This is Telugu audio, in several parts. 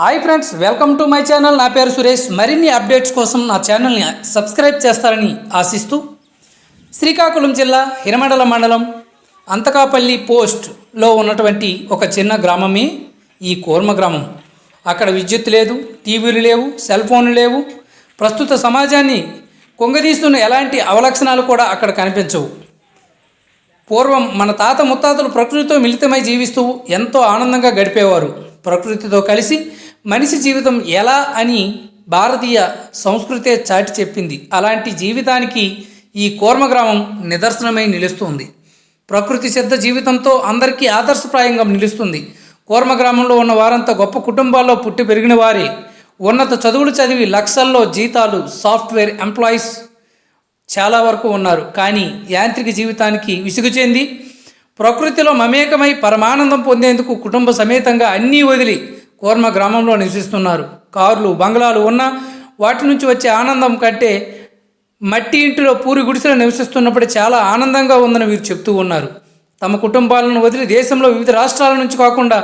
Hi friends welcome to my channel నా పేరు సురేష్. మరిన్ని అప్డేట్స్ కోసం నా ఛానల్ని సబ్స్క్రైబ్ చేస్తారని ఆశిస్తూ శ్రీకాకుళం జిల్లా హిరమండల మండలం అంతకాపల్లి పోస్ట్లో ఉన్నటువంటి ఒక చిన్న గ్రామమే ఈ కూర్మ గ్రామం. అక్కడ విద్యుత్ లేదు టీవీలు లేవు సెల్ ఫోన్లు లేవు. ప్రస్తుత సమాజాన్ని కొంగదీస్తున్న ఎలాంటి అవలక్షణాలు కూడా అక్కడ కనిపించవు. పూర్వం మన తాత ముత్తాతలు ప్రకృతితో మిళితమై జీవిస్తూ ఎంతో ఆనందంగా గడిపేవారు. ప్రకృతితో కలిసి మనిషి జీవితం ఎలా అని భారతీయ సంస్కృతే చాటి చెప్పింది. అలాంటి జీవితానికి ఈ కూర్మ గ్రామం నిదర్శనమై నిలుస్తుంది. ప్రకృతి సిద్ధ జీవితంతో అందరికీ ఆదర్శప్రాయంగా నిలుస్తుంది. కూర్మ గ్రామంలో ఉన్న వారంతా గొప్ప కుటుంబాల్లో పుట్టి పెరిగిన వారే. ఉన్నత చదువులు చదివి లక్షల్లో జీతాలు సాఫ్ట్వేర్ ఎంప్లాయీస్ చాలా వరకు ఉన్నారు. కానీ యాంత్రిక జీవితానికి విసుగు చెంది ప్రకృతిలో మమేకమై పరమానందం పొందేందుకు కుటుంబ సమేతంగా అన్నీ వదిలి కోర్మ గ్రామంలో నివసిస్తున్నారు. కార్లు బంగ్లాలు ఉన్నా వాటి నుంచి వచ్చే ఆనందం కంటే మట్టి ఇంటిలో పూరి గుడిసెలో నివసిస్తున్నప్పుడు చాలా ఆనందంగా ఉందని వీరు చెప్తూ ఉన్నారు. తమ కుటుంబాలను వదిలి దేశంలో వివిధ రాష్ట్రాల నుంచి కాకుండా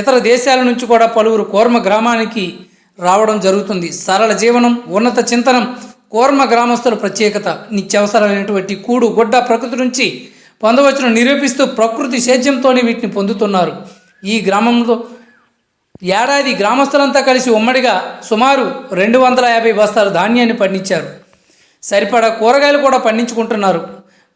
ఇతర దేశాల నుంచి కూడా పలువురు కూర్మ గ్రామానికి రావడం జరుగుతుంది. సరళ జీవనం ఉన్నత చింతనం కూర్మ గ్రామస్తుల ప్రత్యేకత నిత్యావసరాలైనటువంటి కూడు గుడ్డ ప్రకృతి నుంచి పొందవచ్చును నిరూపిస్తూ ప్రకృతి సేద్యంతోనే వీటిని పొందుతున్నారు. ఈ గ్రామంలో ఏడాది గ్రామస్తులంతా కలిసి ఉమ్మడిగా సుమారు రెండు వందల యాభై బస్తాల ధాన్యాన్ని పండించారు. సరిపడా కూరగాయలు కూడా పండించుకుంటున్నారు.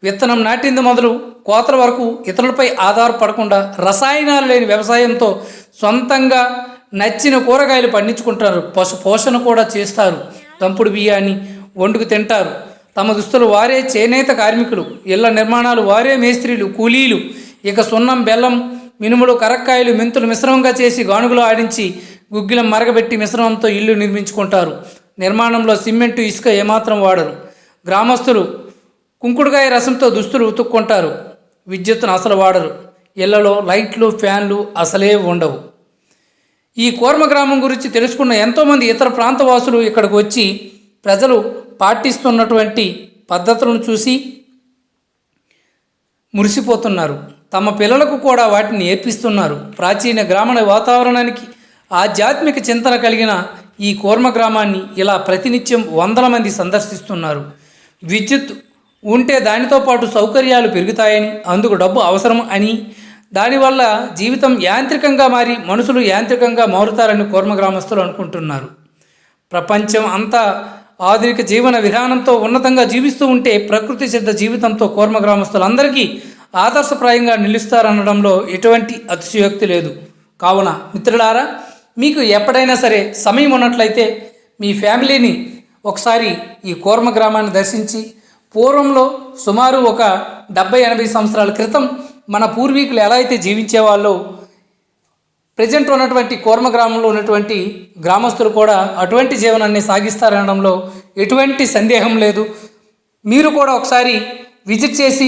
విత్తనం నాటింది మొదలు కోతల వరకు ఇతరులపై ఆధారపడకుండా రసాయనాలు లేని వ్యవసాయంతో సొంతంగా నచ్చిన కూరగాయలు పండించుకుంటారు పశు పోషణ కూడా చేస్తారు. తంపుడు బియ్యాన్ని వండుకు తింటారు. తమ దుస్తులు వారే చేనేత కార్మికులు. ఇళ్ళ నిర్మాణాలు వారే మేస్త్రీలు కూలీలు. ఇక సున్నం బెల్లం మినుములు కరక్కాయలు మెంతులు మిశ్రమంగా చేసి గానుగులో ఆడించి గుగ్గిలం మరగబెట్టి మిశ్రమంతో ఇల్లు నిర్మించుకుంటారు. నిర్మాణంలో సిమెంటు ఇసుక ఏమాత్రం వాడరు. గ్రామస్తులు కుంకుడుకాయ రసంతో దుస్తులు ఉతుక్కుంటారు. విద్యుత్తును అసలు వాడరు. ఇళ్ళలో లైట్లు ఫ్యాన్లు అసలే ఉండవు. ఈ కోర్మ గ్రామం గురించి తెలుసుకున్న ఎంతోమంది ఇతర ప్రాంతవాసులు ఇక్కడికి వచ్చి ప్రజలు పాటిస్తున్నటువంటి పద్ధతులను చూసి మురిసిపోతున్నారు. తమ పిల్లలకు కూడా వాటిని నేర్పిస్తున్నారు ప్రాచీన గ్రామీణ వాతావరణానికి ఆధ్యాత్మిక చింతన కలిగిన ఈ కూర్మ గ్రామాన్ని ఇలా ప్రతినిత్యం వందల మంది సందర్శిస్తున్నారు. విద్యుత్ ఉంటే దానితో పాటు సౌకర్యాలు పెరుగుతాయని అందుకు డబ్బు అవసరం అని దానివల్ల జీవితం యాంత్రికంగా మారి మనుషులు యాంత్రికంగా మారుతారని కూర్మ గ్రామస్తులు అనుకుంటున్నారు. ప్రపంచం అంతా ఆధునిక జీవన విధానంతో ఉన్నతంగా జీవిస్తూ ఉంటే ప్రకృతి సిద్ధ జీవితంతో కూర్మ గ్రామస్తులందరికీ ఆదర్శప్రాయంగా నిలుస్తారనడంలో ఎటువంటి అతిశయోక్తి లేదు. కావున మిత్రులారా మీకు ఎప్పుడైనా సరే సమయం ఉన్నట్లయితే మీ ఫ్యామిలీని ఒకసారి ఈ కూర్మ గ్రామాన్ని దర్శించి పూర్వంలో సుమారు ఒక డెబ్బై ఎనభై సంవత్సరాల క్రితం మన పూర్వీకులు ఎలా అయితే జీవించేవాళ్ళో ప్రజెంట్ ఉన్నటువంటి కూర్మ గ్రామంలో ఉన్నటువంటి గ్రామస్తులు కూడా అటువంటి జీవనాన్ని సాగిస్తారనడంలో ఎటువంటి సందేహం లేదు. మీరు కూడా ఒకసారి విజిట్ చేసి